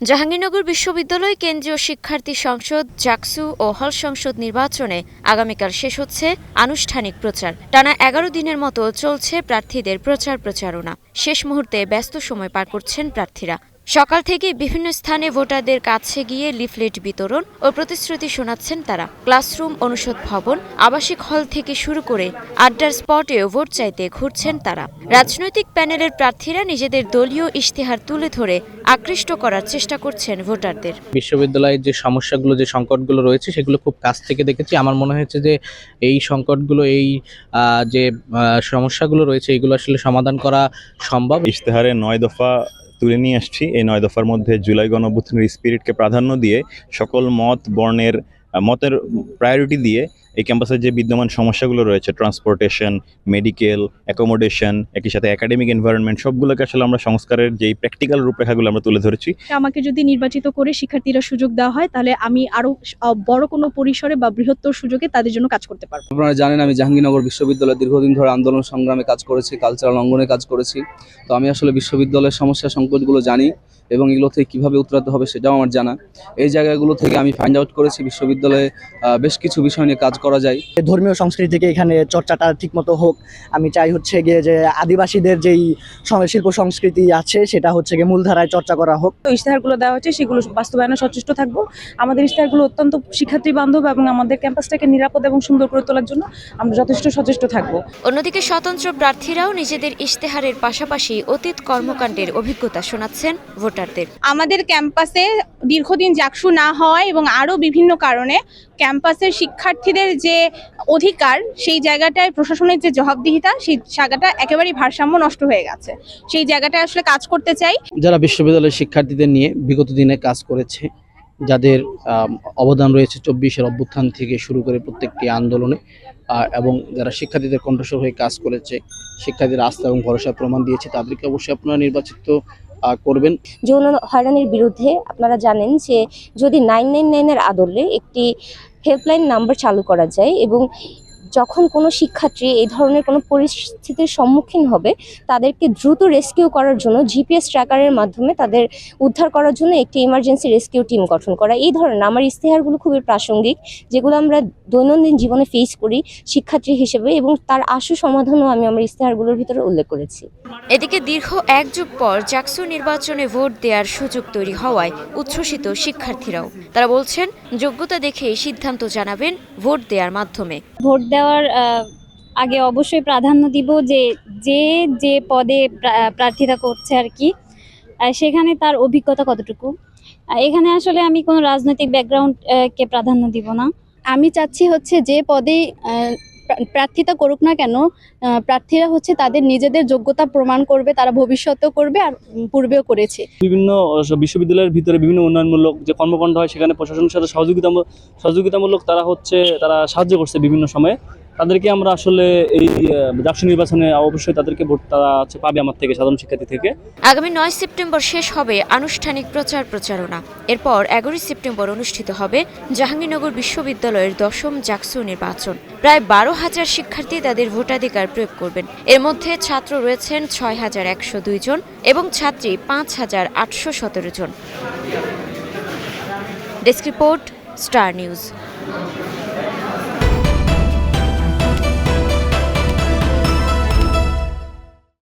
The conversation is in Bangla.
জাহাঙ্গীরনগর বিশ্ববিদ্যালয় কেন্দ্রীয় শিক্ষার্থী সংসদ, জাকসু ও হল সংসদ নির্বাচনে আগামীকাল শেষ হচ্ছে আনুষ্ঠানিক প্রচার। টানা এগারো দিনের মতো চলছে প্রার্থীদের প্রচার প্রচারণা শেষ মুহূর্তে ব্যস্ত সময় পার করছেন প্রার্থীরা। সকাল থেকে বিভিন্ন স্থানে ভোটারদের কাছে গিয়ে লিফলেট বিতরণ ও প্রতিশ্রুতি শোনাচ্ছেন তারা। ক্লাসরুম অনুষদ ভবন আবাসিক হল থেকে শুরু করে আড্ডার স্পটেও ভোট চাইতে ঘুরছেন তারা। রাজনৈতিক প্যানেলের প্রার্থীরা নিজেদের দলীয় ইশতেহার তুলে ধরে আকৃষ্ট করার চেষ্টা করছেন ভোটারদের। বিশ্ববিদ্যালয়ের যে সমস্যাগুলো যে সংকটগুলো রয়েছে সেগুলো খুব কাছ থেকে দেখেছি। আমার মনে হয়েছে যে এই সংকটগুলো এই যে সমস্যাগুলো রয়েছে এগুলো আসলে সমাধান করা সম্ভব। ইশতেহারে নয় দফা তুলে নিয়ে আসছি। এই নয় দফার মধ্যে জুলাই গণঅভ্যুত্থানের স্পিরিটকে প্রাধান্য দিয়ে সকল মত, বর্ণের, মতের প্রায়োরিটি দিয়ে এই ক্যাম্পাসের যে বিদ্যমান সমস্যাগুলো রয়েছে ট্রান্সপোর্টেশন মেডিকেল অ্যাকোমোডেশন একই সাথে একাডেমিক এনভায়রনমেন্ট সবগুলোকে আসলে আমরা সংস্কারের যেই প্র্যাকটিক্যাল রূপরেখাগুলো আমরা তুলে ধরেছি। আমাকে যদি নির্বাচিত করে শিক্ষার্থীরা সুযোগ দেওয়া হয় তাহলে আমি আরও আহ, বড় কোনো পরিসরে বা বৃহত্তর সুযোগে তাদের জন্য কাজ করতে পারব। আপনারা জানেন আমি জাহাঙ্গীরনগর বিশ্ববিদ্যালয়ে দীর্ঘদিন ধরে আন্দোলন সংগ্রামে কাজ করেছি কালচারাল অঙ্গনে কাজ করেছি। তো আমি আসলে বিশ্ববিদ্যালয়ের সমস্যা সংকটগুলো জানি এবং এগুলো থেকে কীভাবে উতরাতে হবে সেটাও আমার জানা। এই জায়গাগুলো থেকে আমি ফাইন্ড আউট করেছি বিশ্ববিদ্যালয়ে আহ, বেশ কিছু বিষয় নিয়ে কাজ করা যায়। ধর্মীয় সংস্কৃতি থেকে এখানে চর্চাটা ঠিকমতো হোক আমি চাই হচ্ছে গিয়ে যে আদিবাসীদের যেই শিল্প সংস্কৃতি আছে সেটা হচ্ছে গিয়ে মূলধারায় চর্চা করা হোক। তো ইশতেহারগুলো দেওয়া হচ্ছে সেগুলো বাস্তবায়নে সচেষ্ট থাকব। আমাদের ইশতেহারগুলো অত্যন্ত শিক্ষার্থী বান্ধব এবং আমাদের ক্যাম্পাসটাকে নিরাপদ এবং সুন্দর করে তোলার জন্য আমরা যথেষ্ট সচেষ্ট থাকব। অন্যদিকে স্বতন্ত্র প্রার্থীরাও নিজেদের ইশতেহারের পাশাপাশি অতীত কর্মকাণ্ডের অভিজ্ঞতা শোনাচ্ছেন ভোটারদের। আমাদের ক্যাম্পাসে দীর্ঘদিন জাকসু না হওয়ায় এবং আরও বিভিন্ন কারণে ক্যাম্পাসের শিক্ষার্থীদের যে অধিকার সেই জায়গাটায় প্রশাসনের যে জবাবদিহিতা সেই জায়গাটা একেবারেই ভারসাম্য নষ্ট হয়ে গেছে। সেই জায়গাটায় আসলে কাজ করতে চাই। যারা বিশ্ববিদ্যালয়ের শিক্ষার্থীদের নিয়ে বিগত দিনে কাজ করেছে যাদের অবদান রয়েছে চব্বিশের অভ্যুত্থান থেকে শুরু করে প্রত্যেকটি আন্দোলনে এবং যারা শিক্ষার্থীদের কণ্ঠস্বর হয়ে কাজ করেছে শিক্ষার্থীদের আস্থা এবং ভরসা প্রমাণ দিয়েছে তাদেরকে অবশ্যই আপনারা নির্বাচিত করবেন। যৌন হয়রানির বিরুদ্ধে আপনারা জানেন যে যদি নাইন নাইন নাইনের আদলে একটি হেল্পলাইন নাম্বার চালু করা যায় এবং যখন কোনো শিক্ষার্থী এই ধরনের কোনো পরিস্থিতির সম্মুখীন হবে তাদেরকে দ্রুত রেস্কিউ করার জন্য জিপিএস ট্র্যাকারের মাধ্যমে তাদের উদ্ধার করার জন্য একটি ইমার্জেন্সি রেস্কিউ টিম গঠন করা। এই ধরনের আমার ইস্তেহারগুলো খুবই প্রাসঙ্গিক যেগুলো আমরা দৈনন্দিন জীবনে ফেস করি শিক্ষার্থী হিসেবে এবং তার আশু সমাধানও আমি আমার ইস্তেহারগুলোর ভিতরে উল্লেখ করেছি। এদিকে দীর্ঘ এক যুগ পর জাকসু নির্বাচনে ভোট দেওয়ার সুযোগ তৈরি হওয়ায় উচ্ছ্বসিত শিক্ষার্থীরাও। তারা বলছেন যোগ্যতা দেখে সিদ্ধান্ত জানাবেন ভোট দেওয়ার মাধ্যমে। ভোট দেওয়ার আগে অবশ্যই প্রাধান্য দিব যে যে যে পদে প্রার্থিতা করছে আর কি সেখানে তার অভিজ্ঞতা কতটুকু? এখানে আসলে আমি কোনো রাজনৈতিক ব্যাকগ্রাউন্ডকে প্রাধান্য দিব না। আমি চাচ্ছি হচ্ছে যে পদে প্রার্থিতা করুক না কেন প্রার্থীরা হচ্ছে তাদের নিজেদের যোগ্যতা প্রমাণ করবে, তারা ভবিষ্যতেও করবে আর পূর্বেও করেছে। বিভিন্ন বিশ্ববিদ্যালয়ের ভিতরে বিভিন্ন উন্নয়নমূলক যে কর্মকাণ্ড হয়, সেখানে প্রশাসনের সাথে সহযোগিতামূলক সহযোগিতামূলক তারা হচ্ছে, তারা সাহায্য করছে বিভিন্ন সময়ে। তাদেরকে আমরা আসলে এই জাকসু নির্বাচনে অবশ্যই তাদেরকে ভোট তারা পাবে আমার থেকে, সাধারণ শিক্ষার্থী থেকে। আগামী নয় সেপ্টেম্বর শেষ হবে আনুষ্ঠানিক প্রচার প্রচারণা। এরপর এগারোই সেপ্টেম্বর অনুষ্ঠিত হবে জাহাঙ্গীরনগর বিশ্ববিদ্যালয়ের দশম জাকসু নির্বাচন। প্রায় বারো হাজার শিক্ষার্থী তাদের ভোটাধিকার প্রয়োগ করবেন। এর মধ্যে ছাত্র রয়েছেন ছয় হাজার একশো দুই জন এবং ছাত্রী পাঁচ হাজার আটশো সতেরো জন। Desk report, star news.